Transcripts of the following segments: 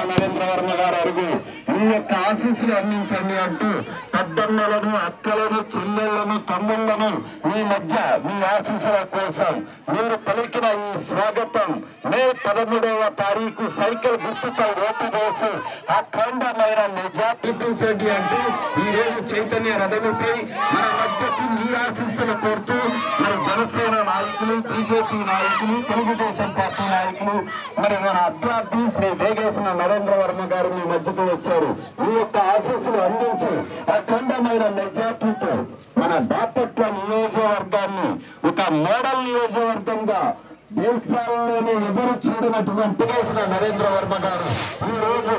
వేగేసిన నరేంద్ర వర్మ గారు అడుగు మీ యొక్క ఆశీస్సులు అందించండి అంటూ పెద్దమ్మలను అక్కలను చెల్లెళ్ళను తమ్ముళ్ళను మీ మధ్య మీ ఆశీస్సుల కోసం మీరు పలికిన ఈ స్వాగతం మే పదమూడవ తారీఖు సైకిల్ గుర్తుపై ఓటు వేసి అఖండమైన నిజాపించండి అంటూ ఈ రోజు చైతన్య రథముపై మన మధ్యకు మీ ఆశీస్సులు కోరుతూ మరి జనసేన నాయకులు బీజేపీ నాయకులు తెలుగుదేశం పార్టీ నాయకులు మరి మన అభ్యర్థి శ్రీ వేగేసిన నరేంద్ర వర్మ గారు మీ మధ్యకు వచ్చారు. మీ యొక్క ఆశీస్సులు అందించి అఖండమైన మెజార్టీతో మన బాపట్ల నియోజకవర్గాన్ని ఒక మోడల్ నియోజకవర్గంగా దేశాల్లోనే ఎదురు చూడినటువంటి నరేంద్ర వర్మ గారు ఈ రోజు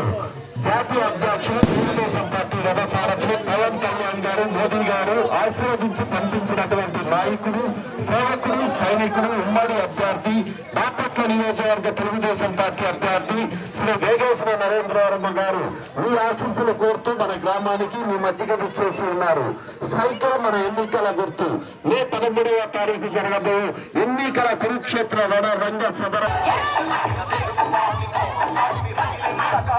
జాతీయ అధ్యక్షులు తెలుగుదేశం పార్టీ రథసారథులు పవన్ కళ్యాణ్ గారు మోదీ గారు ఆశీర్వదించి పంపించినటువంటి నాయకుడు సేవకుడు సైనికుడు ఉమ్మడి అభ్యర్థి బాపట్ల నియోజకవర్గ తెలుగుదేశం పార్టీ అభ్యర్థి శ్రీ వేగేశ్వర నరేంద్రవర్మ గారు. మీ ఆశీస్సులు కోరుతూ మన గ్రామానికి మీ మధ్యగా విచ్చేసి ఉన్నారు. సైకిల్ మన ఎన్నికల గుర్తు. మే పదమూడవ తారీఖు జరగబో ఎన్నికల కురుక్షేత్ర రణ రంగ సదర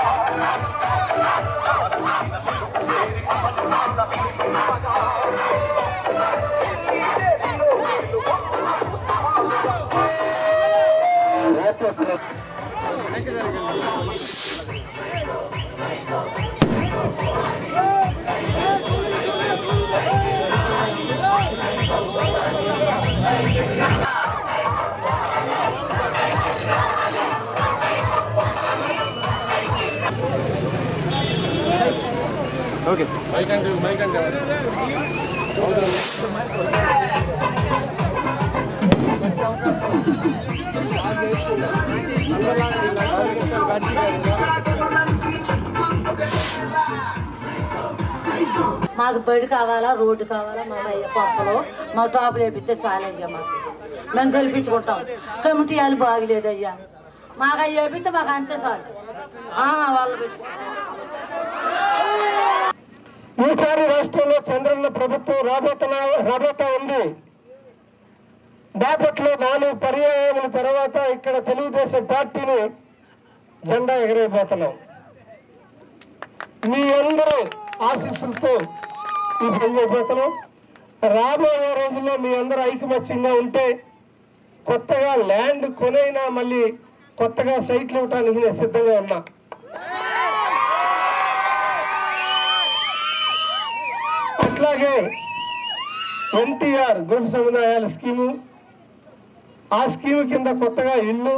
Thank you. ఓకే. మాకు బడి కావాలా రోడ్డు కావాలా మా అయ్య పంపలు మా టాప్ లేపితే చాలయ్యా మాకు. మేము గెలిపించుకుంటాం. కమిటీ వాళ్ళు బాగలేదయ్యా. మాకు అవి వేపిస్తే మాకు అంతే చాలు వాళ్ళు ఈసారి రాష్ట్రంలో చంద్రన్న ప్రభుత్వం రాబోతున్నా రాబోతా ఉంది. బాపట్లో నాలుగు పర్యాయముల తర్వాత ఇక్కడ తెలుగుదేశం పార్టీని జెండా ఎగరేయబోతున్నాం. మీ అందరూ ఆశీస్సులతో ఈ పని చేయబోతున్నాం. రాబోయే రోజుల్లో మీ అందరూ ఐకమత్యంగా ఉంటే కొత్తగా ల్యాండ్ కొనైనా మళ్ళీ కొత్తగా సైట్లు ఇవ్వడానికి నేను సిద్ధంగా ఉన్నా. అట్లాగే ఎన్టీఆర్ గృహ సముదాయాల స్కీము ఆ స్కీమ్ కింద కొత్తగా ఇల్లు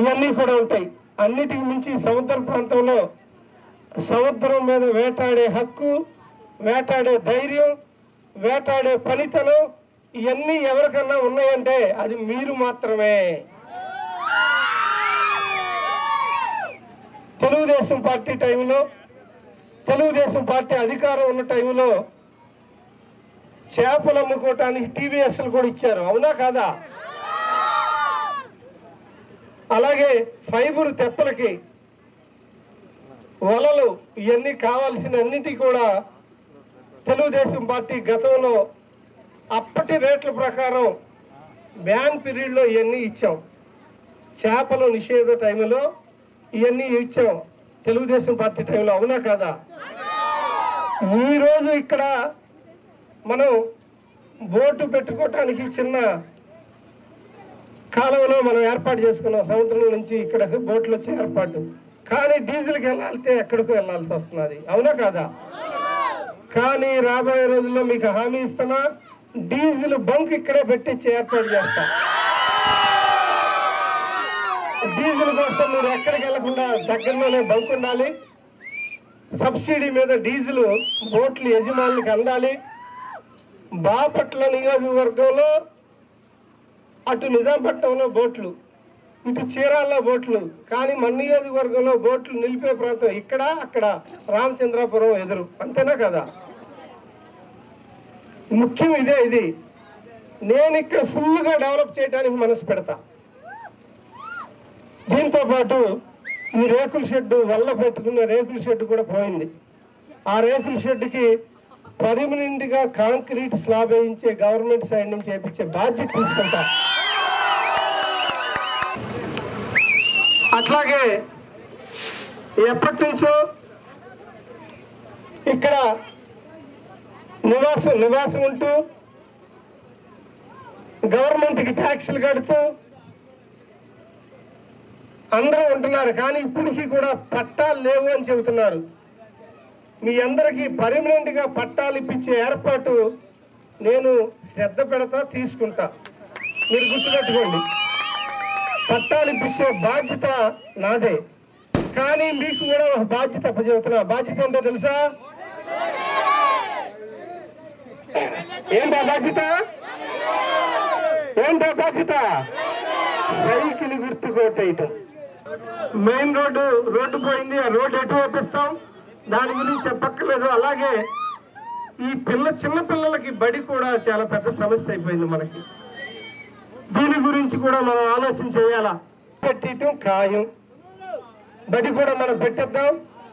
ఇవన్నీ కూడా ఉంటాయి. అన్నిటికి మించి సముద్ర ప్రాంతంలో సముద్రం మీద వేటాడే హక్కు వేటాడే ధైర్యం వేటాడే పనితనం ఇవన్నీ ఎవరికన్నా ఉన్నాయంటే అది మీరు మాత్రమే. తెలుగుదేశం పార్టీ టైంలో తెలుగుదేశం పార్టీ అధికారం ఉన్న టైంలో చేపలు అమ్ముకోవటానికి టీవీఎస్లు కూడా ఇచ్చారు. అవునా కాదా? అలాగే ఫైబర్ తెప్పలకి వలలు ఇవన్నీ కావాల్సిన అన్నిటి కూడా తెలుగుదేశం పార్టీ గతంలో అప్పటి రేట్ల ప్రకారం బ్యాన్ పీరియడ్లో ఇవన్నీ ఇచ్చాం. చేపలు నిషేధ టైంలో ఇవన్నీ ఇచ్చాం. తెలుగుదేశం పార్టీ టైంలో అవునా కాదా? ఈరోజు ఇక్కడ మనం బోటు పెట్టుకోవటానికి చిన్న కాలంలో మనం ఏర్పాటు చేసుకున్నాం. సముద్రం నుంచి ఇక్కడ బోట్లు వచ్చే ఏర్పాటు. కానీ డీజిల్కి వెళ్ళాలితే ఎక్కడికో వెళ్ళాల్సి వస్తున్నది. అవునా కాదా? కానీ రాబోయే రోజుల్లో మీకు హామీ ఇస్తున్నా డీజిల్ బంక్ ఇక్కడే పెట్టించి ఏర్పాటు చేస్తా. డీజిల్ కోసం మీరు ఎక్కడికి వెళ్ళకుండా దగ్గరలోనే బంక్ ఉండాలి. సబ్సిడీ మీద డీజిల్ బోట్లు యజమానులకు అందాలి. బాపట్ల నియోజకవర్గంలో అటు నిజాంపట్నంలో బోట్లు ఇటు చీరాల్లో బోట్లు కానీ మన నియోజకవర్గంలో బోట్లు నిలిపే ప్రాంతం ఇక్కడ అక్కడ రామచంద్రాపురం ఎదురు. అంతేనా కదా? ముఖ్యం ఇదే ఇది. నేను ఇక్కడ ఫుల్గా డెవలప్ చేయడానికి మనసు పెడతా. దీంతో పాటు ఈ రేకుల షెడ్డు వల్ల పెట్టుకున్న రేకుల షెడ్ కూడా పోయింది. ఆ రేకుల షెడ్డుకి పర్మనెంట్గా కాంక్రీట్ స్లాబ్ వేయించే గవర్నమెంట్ సైడ్ నుంచి వేయించే బాధ్యత తీసుకుంటా. అట్లాగే ఎప్పటి నుంచో ఇక్కడ నివాసం నివాసం ఉంటూ గవర్నమెంట్కి ట్యాక్సులు కడుతూ అందరూ ఉంటున్నారు కానీ ఇప్పటికీ కూడా పట్టాలు లేవు అని చెబుతున్నారు. మీ అందరికీ పర్మనెంట్గా పట్టాలు ఇప్పించే ఏర్పాటు నేను శ్రద్ధ పెడతా తీసుకుంటా. మీరు గుర్తుపెట్టుకోండి. పట్టాలు ఇప్పించే బాధ్యత నాదే. కానీ మీకు కూడా ఒక బాధ్యత అప్పచెబుతున్నా. బాధ్యత ఏంటో తెలుసా? ఏంటా బాధ్యత? ఏంటా బాధ్యత? సైకిల్ గుర్తు మెయిన్ రోడ్డు రోడ్డు పోయింది ఆ రోడ్డు ఎటు వేపిస్తాం దాని గురించి చెప్పక్కర్లేదు. అలాగే ఈ పిల్ల చిన్న పిల్లలకి బడి కూడా చాలా పెద్ద సమస్య అయిపోయింది మనకి. దీని గురించి కూడా మనం ఆలోచన చేయాలా? పెట్టడం ఖాయం. బడి కూడా మనం పెట్టేద్దాం.